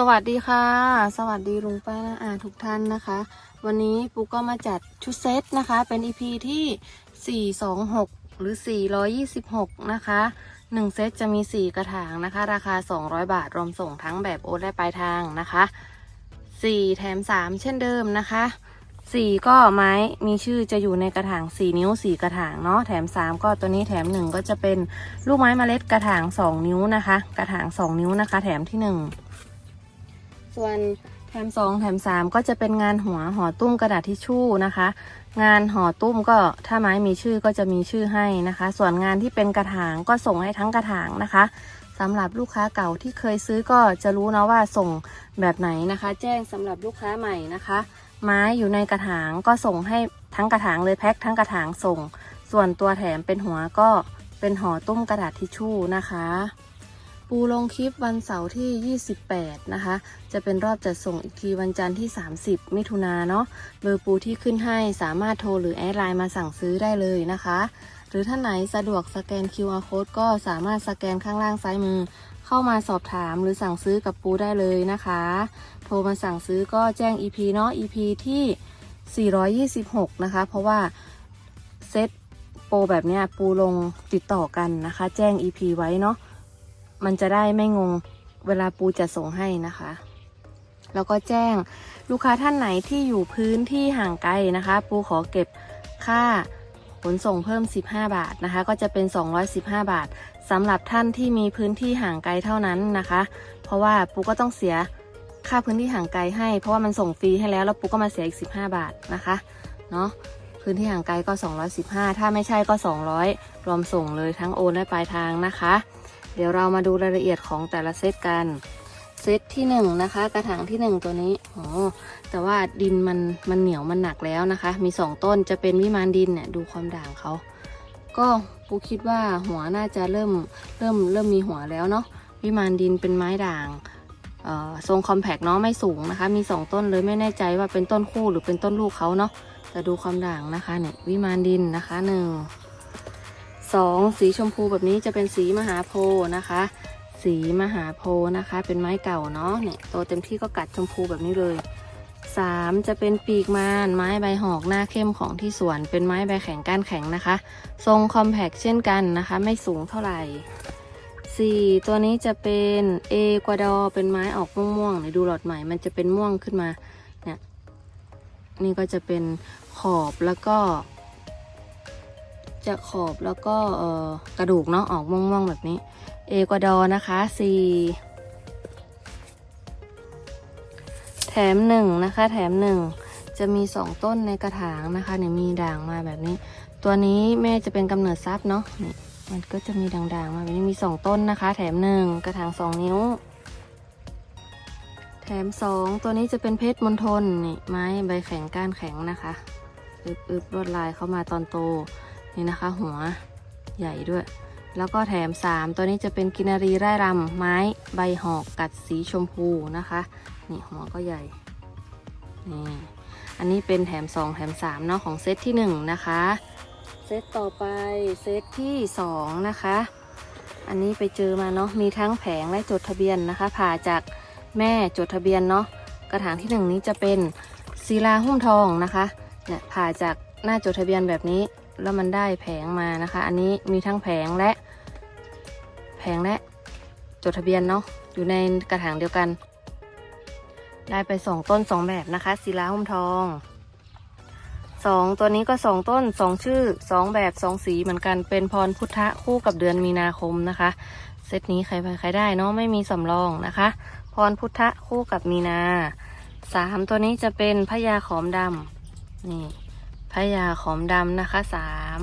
สวัสดีค่ะ สวัสดีลุงป้าน้าอาทุกท่านนะคะ วันนี้ปูก็มาจัดชุดเซตนะคะ เป็น EP ที่ 426 หรือ 426 นะคะ 1 เซตจะมี 4 กระถางนะคะ ราคา 200 บาท รวมส่งทั้งแบบโอนและปลายทางนะคะ 4 แถม 3 เช่นเดิมนะคะ 4 ก็ไม้มีชื่อจะอยู่ในกระถาง 4 นิ้ว 4 กระถางเนาะแถม 3 ก็ตัวนี้แถม 1 ก็จะเป็นลูกไม้เมล็ดกระถาง 2 นิ้วนะคะ กระถาง 2 นิ้วนะคะ แถมที่ 1 ส่วนแถมสองแถมสามก็จะเป็นงานหัวห่อตุ้มกระดาษทิชชู่นะคะ งานห่อตุ้มก็ถ้าไม้มีชื่อก็จะมีชื่อให้นะคะ ส่วนงานที่เป็นกระถางก็ส่งให้ทั้งกระถางนะคะสำหรับลูกค้าเก่าที่เคยซื้อก็จะรู้นะว่าส่งแบบไหนนะคะ แจ้งสำหรับลูกค้าใหม่นะคะ ไม้อยู่ในกระถางก็ส่งให้ทั้งกระถางเลยแพ็คทั้งกระถางส่ง ส่วนตัวแถมเป็นหัวก็เป็นห่อตุ้มกระดาษทิชชู่นะคะ ปูลงคลิปวันเสาร์ที่ 28 นะคะ จะเป็นรอบจัดส่งอีกทีวันจันทร์ที่ 30 มิถุนาเนาะ เบอร์ปูที่ขึ้นให้สามารถโทรหรือแอดไลน์มาสั่งซื้อได้เลยนะคะ หรือท่านไหนสะดวกสแกน QR code ก็สามารถสแกนข้างล่างซ้ายมือ เข้ามาสอบถามหรือสั่งซื้อกับปูได้เลยนะคะ โทรมาสั่งซื้อก็แจ้ง EP เนาะ EP ที่ 426 นะคะ เพราะว่าเซตโปรแบบเนี้ยปูลงติดต่อกันนะคะ แจ้ง EP ไว้เนาะ มันจะได้ไม่งงเวลาปูจะส่งให้นะคะ แล้วก็แจ้งลูกค้าท่านไหนที่อยู่พื้นที่ห่างไกลนะคะ ปูขอเก็บค่าขนส่งเพิ่ม 15 บาทนะคะ ก็จะเป็น 215 บาทสำหรับท่านที่มีพื้นที่ห่างไกลเท่านั้นนะคะ เพราะว่าปูก็ต้องเสียค่าพื้นที่ห่างไกลให้ เพราะว่ามันส่งฟรีให้แล้วแล้วปูก็มาเสียอีก 15 บาทนะคะเนาะพื้นที่ห่างไกลก็ 215 ถ้าไม่ใช่ก็ 200 รวมส่งเลยทั้งโอนและปลายทางนะคะ เดี๋ยวเรามาดูรายละเอียดของแต่ละเซตกันเซตที่หนึ่งนะคะ กระถางที่หนึ่งตัวนี้โอ้แต่ว่าดินมันมันเหนียวมันหนักแล้วนะคะ มีสองต้นจะเป็นวิมานดินเนี่ยดูความด่างเขาก็ปูคิดว่าหัวน่าจะเริ่มเริ่มเริ่มมีหัวแล้วเนาะวิมานดินเป็นไม้ด่างเอ่อทรงคอมแพกเนาะไม่สูงนะคะ มีสองต้นเลยไม่แน่ใจว่าเป็นต้นคู่หรือเป็นต้นลูกเขาเนาะแต่ดูความด่างนะคะเนี่ยวิมานดินนะคะหนึ่ง สองสีชมพูแบบนี้จะเป็นสีมหาโพธิ์นะคะ สีมหาโพธิ์นะคะ เป็นไม้เก่าเนาะเนี่ยโตเต็มที่ก็กัดชมพูแบบนี้เลยสามจะเป็นปีกมานไม้ใบหอกหน้าเข้มของที่สวน เป็นไม้ใบแข็งก้านแข็งนะคะ ทรงคอมแพกเช่นกันนะคะ ไม่สูงเท่าไหร่สี่ตัวนี้จะเป็นเอกวาดอเป็นไม้ออกม่วงๆเดี๋ยวดูหลอดใหม่ มันจะเป็นม่วงขึ้นมาเนี่ยนี่ก็จะเป็นขอบแล้วก็ จะขอบแล้วก็กระดูกเนาะออกม่วงๆแบบนี้ เอกวาดอร์นะคะสี่แถมหนึ่งนะคะ แถมหนึ่งจะมีสองต้นในกระถางนะคะเนี่ยมีด่างมาแบบนี้ ตัวนี้แม่จะเป็นกำเนิดทรัพย์เนาะนี่มันก็จะมีด่างๆมาแบบนี้มีสองต้นนะคะ แถมหนึ่งกระถางสองนิ้ว แถมสองตัวนี้จะเป็นเพชรมณฑลนี่ไม้ใบแข็งก้านแข็งนะคะอึบๆลวดลายเข้ามาตอนโต นี่นะคะ หัวใหญ่ด้วย แล้วก็แถม 3 ตัวนี้จะเป็นกินารีไร่รำไม้ใบหอกกัดสีชมพูนะคะ นี่หัวก็ใหญ่ นี่ อันนี้เป็นแถม 2 แถม3เนาะของเซตที่ 1 นะคะ เซตต่อไปเซตที่ 2 นะคะ อันนี้ไปเจอมาเนาะ มีทั้งแผงและจดทะเบียนนะคะ ผ่าจากแม่จดทะเบียนเนาะ กระถางที่ 1 นี้จะเป็นศิลาหุ้มทองนะคะ เนี่ยผ่าจากหน้าจดทะเบียนแบบนี้ แล้วมันได้แผงมานะคะ อันนี้มีทั้งแผงและ แผงและจดทะเบียนเนาะอยู่ในกระถางเดียวกัน ได้ไปสองต้นสองแบบนะคะศิลาหุ้มทองสองตัวนี้ก็สองต้นสองชื่อสองแบบสองสีเหมือนกันเป็นพรพุทธคู่กับเดือนมีนาคมนะคะเซตนี้ใครไปใครได้เนาะไม่มีสำรองนะคะ พรพุทธคู่กับมีนาสามตัวนี้จะเป็นพญาขอมดำนี่ พญาขอมดำนะคะสาม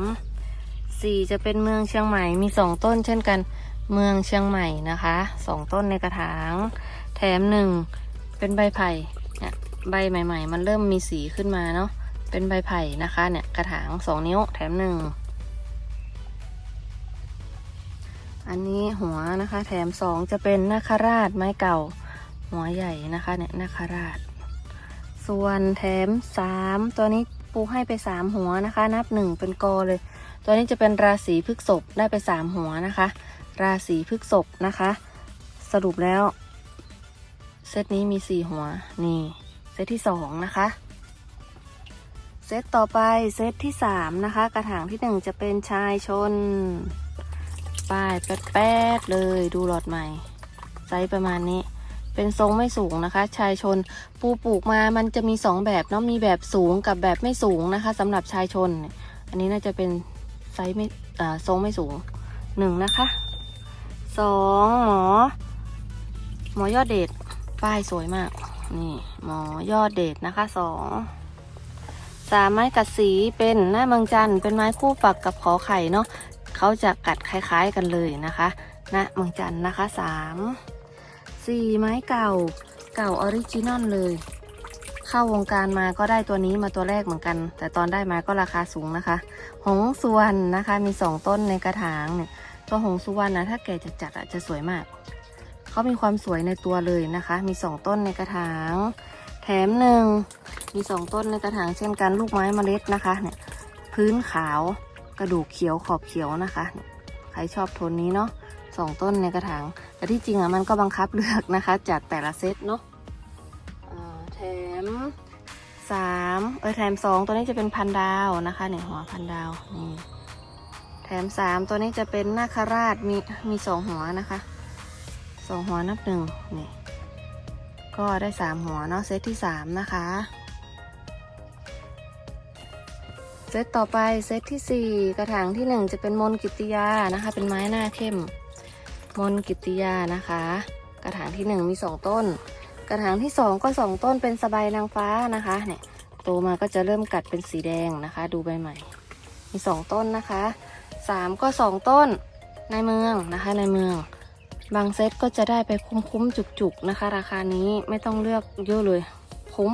สี่จะเป็นเมืองเชียงใหม่มีสองต้นเช่นกันเมืองเชียงใหม่นะคะสองต้นในกระถาง แถมหนึ่งเป็นใบไผ่เนี่ยใบใหม่ ๆ มันเริ่มมีสีขึ้นมาเนาะเป็นใบไผ่นะคะเนี่ยกระถางสองนิ้วแถมหนึ่งอันนี้หัวนะคะ แถมสองจะเป็นนาคราชไม้เก่า หัวใหญ่นะคะเนี่ยนาคราช ส่วนแถมสามตัวนี้ ปูให้ไปสามหัวนะคะ นับหนึ่งเป็นกอเลย ตัวนี้จะเป็นราศีพฤษภได้ไปสามหัวนะคะ ราศีพฤษภนะคะ สรุปแล้ว เซตนี้มีสี่หัวนี่ เซตที่สองนะคะ เซตต่อไปเซตที่สามนะคะ กระถางที่หนึ่งจะเป็นชายชน ป้ายแป๊ดๆเลยดูหลอดใหม่ไซส์ประมาณนี้ เป็นทรงไม่สูงนะคะ ชายชน ปูปลูกมามันจะมีสองแบบเนาะมีแบบสูงกับแบบไม่สูงนะคะสำหรับชายชน อันนี้น่าจะเป็นไซส์ไม่อ่าทรงไม่สูงหนึ่งนะคะสองหมอ หมอยอดเดชป้ายสวยมาก นี่หมอยอดเดชนะคะสองสามไม้กัดสีเป็นหน้าเมืองจันเป็นไม้คู่ฝักกับขอไข่เนาะเขาจะกัดคล้ายๆกันเลยนะคะณเมืองจันนะคะสาม สี่ไม้เก่า เก่าออริจินอลเลย เข้าวงการมาก็ได้ตัวนี้มาตัวแรกเหมือนกัน แต่ตอนได้มาก็ราคาสูงนะคะ หงสวรรณนะคะมีสองต้นในกระถางเนี่ยตัวหงสุวรรณนะถ้าแก่จะจัดอะจะสวยมากเขามีความสวยในตัวเลยนะคะ มีสองต้นในกระถาง แถมหนึ่งมีสองต้นในกระถางเช่นกันลูกไม้เมล็ดนะคะเนี่ยพื้นขาวกระดูกเขียวขอบเขียวนะคะ ใครชอบโทนนี้เนาะ สองต้นในกระถาง แต่ที่จริงอะมันก็บังคับเลือกนะคะ จากแต่ละเซตเนาะแถมสามเออแถมสองตัวนี้จะเป็นพันดาวนะคะเนี่ยหัวพันดาวนี่แถมสามตัวนี้จะเป็นนาคราชมีมีสองหัวนะคะสองหัวนับหนึ่งนี่ก็ได้สามหัวเนาะเซตที่สามนะคะ เซตต่อไปเซตที่สี่กระถางที่หนึ่งจะเป็นมนกิตติยานะคะ เป็นไม้หน้าเข้ม มนกิติยานะคะ กระถางที่หนึ่งมีสองต้น กระถางที่สองก็สองต้นเป็นสบายนางฟ้านะคะเนี่ยโตมาก็จะเริ่มกัดเป็นสีแดงนะคะ ดูใบใหม่ มีสองต้นนะคะสามก็สองต้นในเมืองนะคะในเมือง บางเซตก็จะได้ไปคุ้มๆจุกๆนะคะ ราคานี้ไม่ต้องเลือกเยอะเลยคุ้ม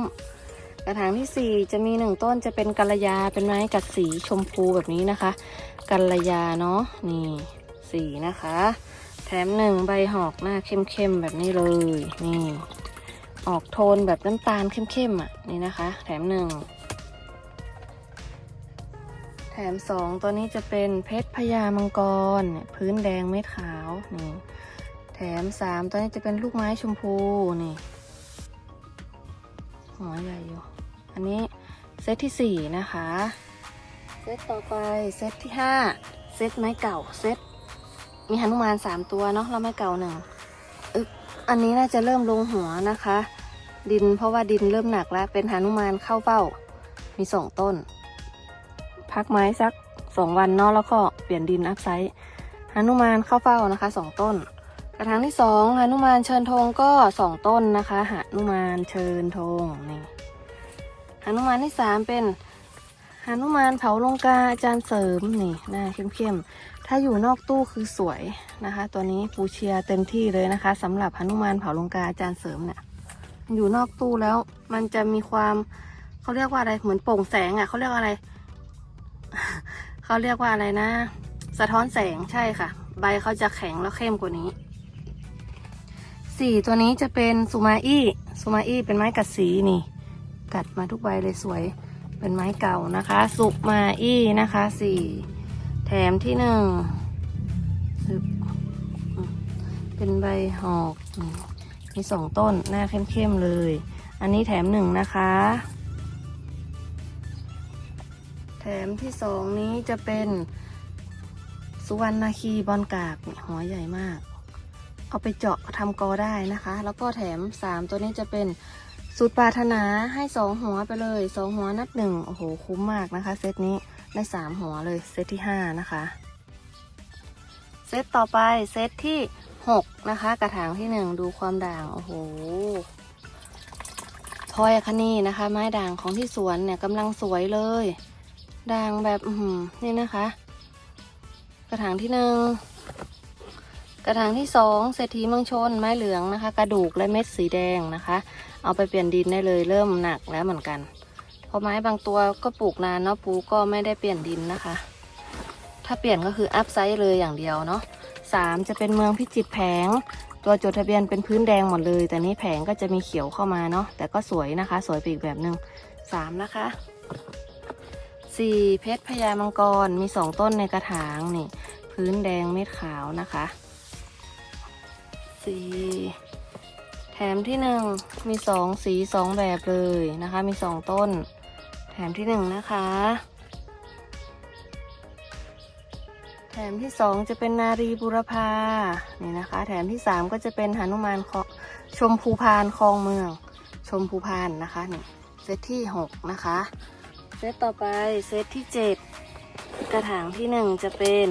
กระถางที่สี่จะมีหนึ่งต้นจะเป็นกัลยาเป็นไม้กัดสีชมพูแบบนี้นะคะ กัลยาเนาะนี่สีนะคะ ถมหนึ่งใบหอกหน้าเข้มๆแบบนี้เลย นี่ ออกโทนแบบน้ำตาลเข้มๆอะ นี่นะคะ แถมหนึ่ง แถมสองตัวนี้จะเป็นเพชรพญามังกรเนี่ยพื้นแดงเม็ดขาว นี่ แถมสามตัวนี้จะเป็นลูกไม้ชมพู นี่ หัวใหญ่อยู่ อันนี้เซตที่สี่นะคะ เซตต่อไป เซตที่ห้า เซตไม้เก่า เซต มีหนุมานสามตัวเนาะแล้วไม้เก่าหนึ่งอันนี้น่าจะเริ่มลงหัวนะคะ ดินเพราะว่าดินเริ่มหนักแล้ว เป็นหนุมานเข้าเป้า มีสองต้น พักไม้สักสองวันเนาะแล้วก็เปลี่ยนดินอัพไซต์หนุมานเข้าเฝ้านะคะสองต้น กระถางที่สองหนุมานเชิญธงก็สองต้นนะคะหนุมานเชิญธงนี่หนุมานที่สามเป็นหนุมานเผาลงกาอาจารย์เสริมนี่หน้าเข้มๆ ถ้าอยู่นอกตู้คือสวยนะคะ ตัวนี้ปูเชียเต็มที่เลยนะคะสำหรับหนุมานเผาลงกาอาจารย์เสริมเนี่ยอยู่นอกตู้แล้วมันจะมีความเขาเรียกว่าอะไรเหมือนโปร่งแสงอะ่ะเขาเรียกว่าอะไร เขาเรียกว่าอะไรนะ สะท้อนแสงใช่ค่ะ ใบเขาจะแข็งแล้วเข้มกว่านี้สี่ตัวนี้จะเป็นซูมาอี้ซูมาอี้เป็นไม้กัดสีนี่ กัดมาทุกใบเลยสวย เป็นไม้เก่านะคะสุมาอี้นะคะสี่ แถมที่หนึ่งซึบอืมเป็นใบหอกมีสองต้นหน้าเข้มๆเลย อันนี้แถมหนึ่งนะคะ แถมที่สองนี้จะเป็นสุวรรณคีบอลกากหัวใหญ่มาก เอาไปเจาะทำกอได้นะคะ แล้วก็แถมสามตัวนี้จะเป็นสูตรปรารถนาให้สองหัวไปเลยสองหัวนับหนึ่งโอ้โหคุ้มมากนะคะ เซตนี้ ได้สามหัวเลยเซตที่ห้านะคะเซตต่อไปเซตที่หกนะคะ กระถางที่หนึ่งดูความด่างโอ้โหทอยคนีนะคะ ไม้ด่างของที่สวนเนี่ยกำลังสวยเลย ด่างแบบอือหือนี่นะคะ กระถางที่หนึ่งกระถางที่สองเศรษฐีเมืองชนไม้เหลืองนะคะ กระดูกและเม็ดสีแดงนะคะ เอาไปเปลี่ยนดินได้เลยเริ่มหนักแล้วเหมือนกัน พราะไม้บางตัวก็ปลูกนานเนาะปูก็ไม่ได้เปลี่ยนดินนะคะ ถ้าเปลี่ยนก็คืออัพไซด์เลยอย่างเดียวเนาะสามจะเป็นเมืองพิจิตรแผง ตัวจดทะเบียนเป็นพื้นแดงหมดเลย แต่นี้แผงก็จะมีเขียวเข้ามาเนาะแต่ก็สวยนะคะ สวยไปอีกแบบหนึ่งสามนะคะสี่เพชรพญามังกรมีสองต้นในกระถางนี่ พื้นแดงเม็ดขาวนะคะสี่แถมที่หนึ่งมีสองสีสองแบบเลยนะคะ มีสองต้น แถมที่หนึ่งนะคะ แถมที่สองจะเป็นนารีบุรพานี่นะคะ แถมที่สามก็จะเป็นหนุมานชมพูพานคลองเมือง ชมพูพานนะคะนี่เซตที่หกนะคะ เซตต่อไปเซตที่เจ็ดกระถางที่หนึ่งจะเป็น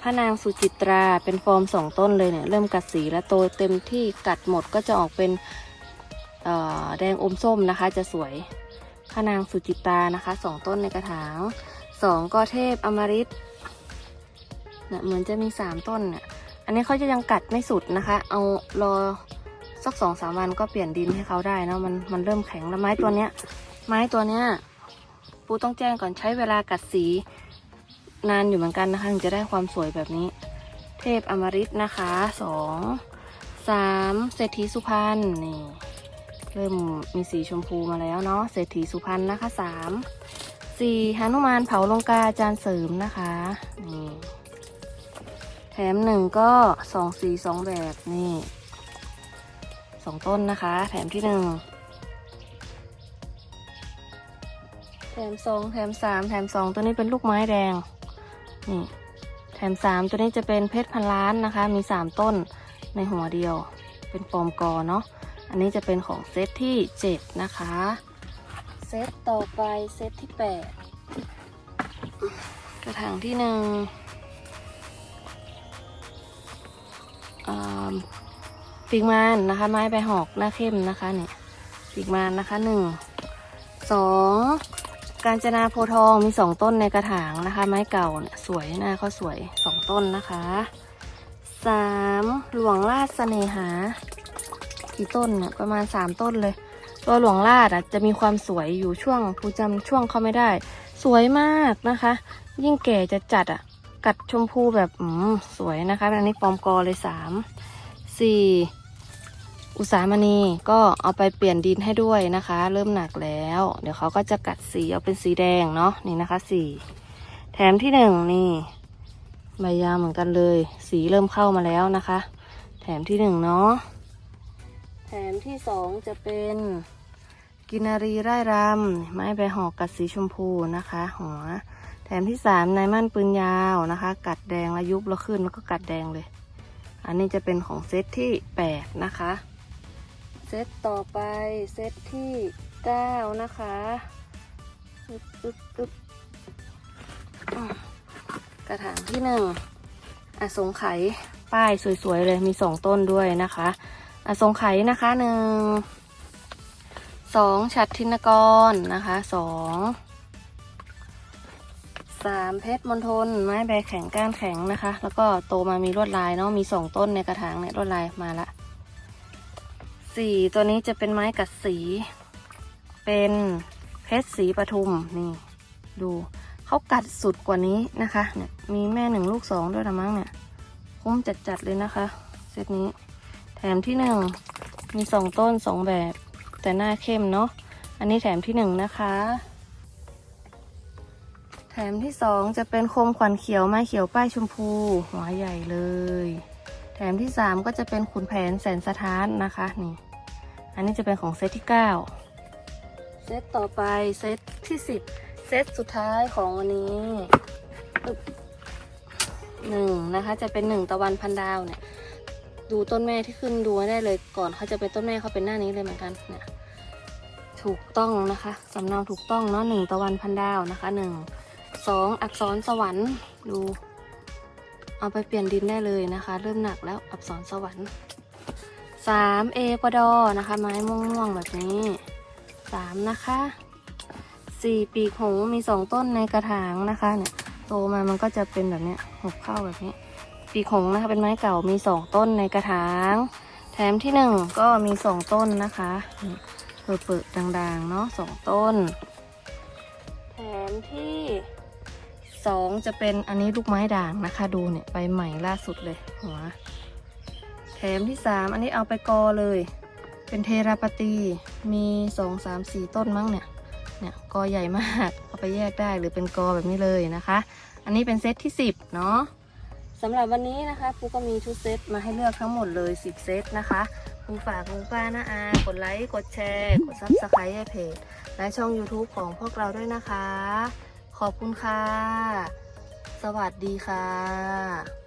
พระนางสุจิตราเป็นฟอร์มสองต้นเลยเนี่ย เริ่มกัดสีแล้วโตเต็มที่กัดหมดก็จะออกเป็นแดงอมส้มนะคะ จะสวย พนางสุจิตานะคะสองต้นในกระถางสองก็เทพอมฤตเนี่ยเหมือนจะมีสามต้นเนี่ยอันนี้เขาจะยังกัดไม่สุดนะคะ เอารอสักสองสามวันก็เปลี่ยนดินให้เขาได้นะมันมันเริ่มแข็งแล้วไม้ตัวเนี้ย ไม้ตัวเนี้ยปูต้องแจ้งก่อนใช้เวลากัดสีนานอยู่เหมือนกันนะคะถึงจะได้ความสวยแบบนี้ เทพอมฤตนะคะสองสามเศรษฐีสุพรรณนี่ เริ่มมีสีชมพูมาแล้วเนาะเศรษฐีสุพรรณนะคะสามสี่หนุมานเผาลงกาจารย์เสริมนะคะนี่แถมหนึ่งก็สองสีสองแบบนี่สองต้นนะคะ แถมที่หนึ่งแถมสองแถมสามแถมสองตัวนี้เป็นลูกไม้แดงนี่แถมสามตัวนี้จะเป็นเพชรพันล้านนะคะ มีสามต้นในหัวเดียว เป็นฟอมกอเนาะ อันนี้จะเป็นของเซตที่เจ็ดนะคะ เซตต่อไปเซตที่แปดกระถางที่หนึ่งปีกมานนะคะ ไม้ใบหอกหน้าเข้มนะคะเนี่ยปีกมานนะคะหนึ่งสองการจนาโพทองมีสองต้นในกระถางนะคะ ไม้เก่าเนี่ยสวยหน้าเขาสวยสองต้นนะคะสามหลวงราชเสน่หา กี่ต้นเนี่ยประมาณสามต้นเลย ตัวหลวงราชอะจะมีความสวยอยู่ช่วงผู้จำช่วงเขาไม่ได้ สวยมากนะคะ ยิ่งแก่จะจัดอะ กัดชมพูแบบอืมสวยนะคะอันนี้ปอมกอเลยสามสี่อุสามณีก็เอาไปเปลี่ยนดินให้ด้วยนะคะ เริ่มหนักแล้ว เดี๋ยวเขาก็จะกัดสีเอาเป็นสีแดงเนาะนี่นะคะสีแถมที่หนึ่งนี่ใบยาเหมือนกันเลย สีเริ่มเข้ามาแล้วนะคะ แถมที่หนึ่งเนาะ แถมที่สองจะเป็นกินารีไร่รำไม้ใบหอกกัดสีชมพูนะคะ หัว แถมที่สามนายมั่นปืนยาวนะคะ กัดแดงแล้วยุบแล้วขึ้นแล้วก็กัดแดงเลย อันนี้จะเป็นของเซตที่แปดนะคะ เซตต่อไปเซตที่เก้านะคะอึบอึบอึบกระถางที่หนึ่งอสงไขยป้ายสวยๆเลยมีสองต้นด้วยนะคะ สงไขยนะคะหนึ่งสองฉัดทินกรนะคะสองสามเพชรมณฑลไม้ใบแข็งก้านแข็งนะคะ แล้วก็โตมามีลวดลายเนาะมีสองต้นในกระถางเนี่ยลวดลายมาละสี่ตัวนี้จะเป็นไม้กัดสี เป็นเพชรสีปทุมนี่ดูเขากัดสุดกว่านี้นะคะเนี่ยมีแม่หนึ่งลูกสองด้วยละมั้งเนี่ย คุ้มจัดๆเลยนะคะ เซตนี้ แถมที่หนึ่งมีสองต้นสองแบบ แต่หน้าเข้มเนาะอันนี้แถมที่หนึ่งนะคะ แถมที่สองจะเป็นโคมขวัญเขียวไม้เขียวป้ายชมพูหัวใหญ่เลย แถมที่สามก็จะเป็นขุนแผนแสนสะท้านนะคะนี่ อันนี้จะเป็นของเซตที่เก้าเซตต่อไปเซตที่สิบเซตสุดท้ายของวันนี้หนึ่งนะคะ จะเป็นหนึ่งตะวันพันดาวเนี่ย ดูต้นแม่ที่ขึ้นดูได้เลยก่อนเขาจะเป็นต้นแม่เขาเป็นหน้านี้เลยเหมือนกันเนี่ยถูกต้องนะคะสำเนาถูกต้องเนาะหนึ่งตะวันพันดาวนะคะหนึ่งสองอักษรสวรรค์ดูเอาไปเปลี่ยนดินได้เลยนะคะ เริ่มหนักแล้วอักษรสวรรค์สามเอกวาดอนะคะ ไม้ม่วงๆแบบนี้สามนะคะสี่ปีกหงมีสองต้นในกระถางนะคะเนี่ยโตมามันก็จะเป็นแบบเนี้ยหุบเข้าแบบนี้ ปีกหงส์นะคะเป็นไม้เก่ามีสองต้นในกระถาง แถมที่หนึ่งก็มีสองต้นนะคะเปิดเปิดดังๆเนาะสองต้น แถมที่สองจะเป็นอันนี้ลูกไม้ด่างนะคะ ดูเนี่ยใบใหม่ล่าสุดเลยหัวแถมที่สามอันนี้เอาไปกอเลย เป็นเทราปตีมีสองสามสี่ต้นมั้งเนี่ยเนี่ยกอใหญ่มากเอาไปแยกได้หรือเป็นกอแบบนี้เลยนะคะ อันนี้เป็นเซตที่สิบเนาะ สำหรับวันนี้นะคะปูก็มีชุดเซตมาให้เลือกทั้งหมดเลย 10 เซตนะคะปูฝากลุงป้านะอา กดไลค์ กดแชร์ กดซับสไครต์ให้เพจ และช่อง YouTube ของพวกเราด้วยนะคะ ขอบคุณค่ะ สวัสดีค่ะ